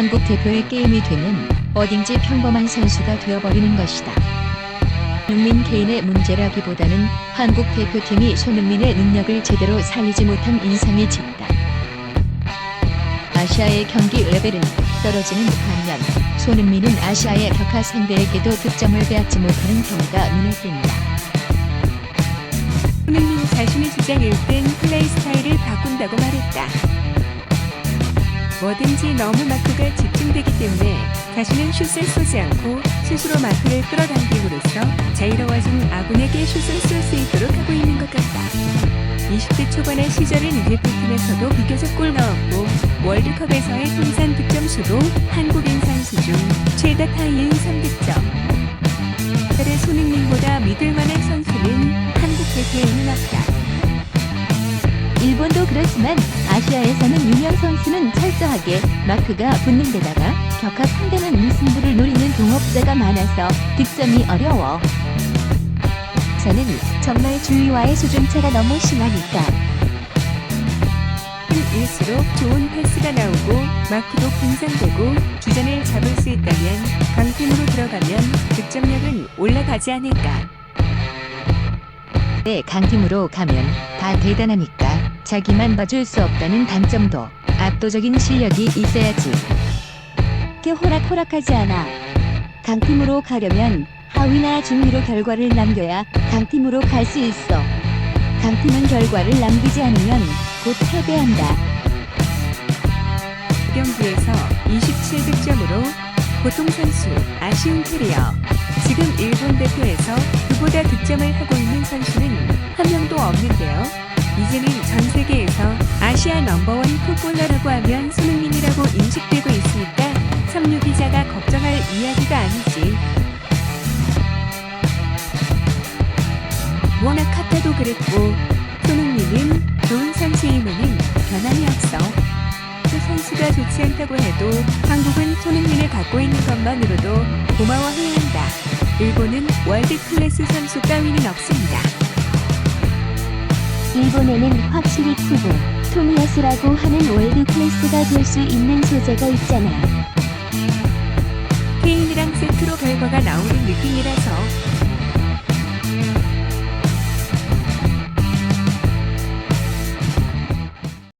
한국 대표의 게임이 되면 어딘지 평범한 선수가 되어버리는 것이다. 손흥민 개인의 문제라기보다는 한국 대표팀이 손흥민의 능력을 제대로 살리지 못한 인상이 짙다. 아시아의 경기 레벨은 떨어지는 반면 손흥민은 아시아의 격하 상대에게도 득점을 빼앗지 못하는 경우가 눈에 띈다. 손흥민 자신의 주장일 땐 플레이 스타일을 바꾼다고 말했다. 뭐든지 너무 마크가 집중되기 때문에 자신은 슛을 쏘지 않고 스스로 마크를 끌어당김으로써 자유로워진 아군에게 슛을 쏠 수 있도록 하고 있는 것 같다. 20대 초반의 시절은 대표팀에서도 비교적 골 넣었고 월드컵에서의 통산 득점 수도 한국인 선수 중 최다 타이인 3득점. 딸의 손흥민보다 믿을만한 선수는 한국 대표에는 없다. 일본도 그렇지만 아시아에서는 유명 선수는 철저하게 마크가 붙는 데다가 격하 상대는 무승부를 노리는 동업자가 많아서 득점이 어려워. 저는 정말 주위와의 수준차가 너무 심하니까 일수록 좋은 패스가 나오고 마크도 분산되고 주전을 잡을 수 있다면 강팀으로 들어가면 득점력은 올라가지 않을까. 네, 강팀으로 가면 다 대단하니까 자기만 봐줄 수 없다는 단점도 압도적인 실력이 있어야지. 그렇게 호락호락하지 않아. 강팀으로 가려면 하위나 중위로 결과를 남겨야 강팀으로 갈 수 있어. 강팀은 결과를 남기지 않으면 곧 패배한다. 경기에서 27득점으로 보통 선수 아쉬운 캐리어. 지금 일본 대표에서 그보다 득점을 하고 있는 선수는 한 명도 없는데요. 이제는 전 아시아 넘버원 풋볼러라고 하면 손흥민이라고 인식되고 있으니까 삼류 기자가 걱정할 이야기가 아니지. 워낙 카타도 그랬고 손흥민은 좋은 선수임에는 변함이 없어. 그 선수가 좋지 않다고 해도 한국은 손흥민을 갖고 있는 것만으로도 고마워해야 한다. 일본은 월드 클래스 선수 따위는 없습니다. 일본에는 확실히 크고 토미야스라고 하는 월드 클래스가 될 수 있는 소재가 있잖아. 케인이랑 세트로 결과가 나오는 느낌이라서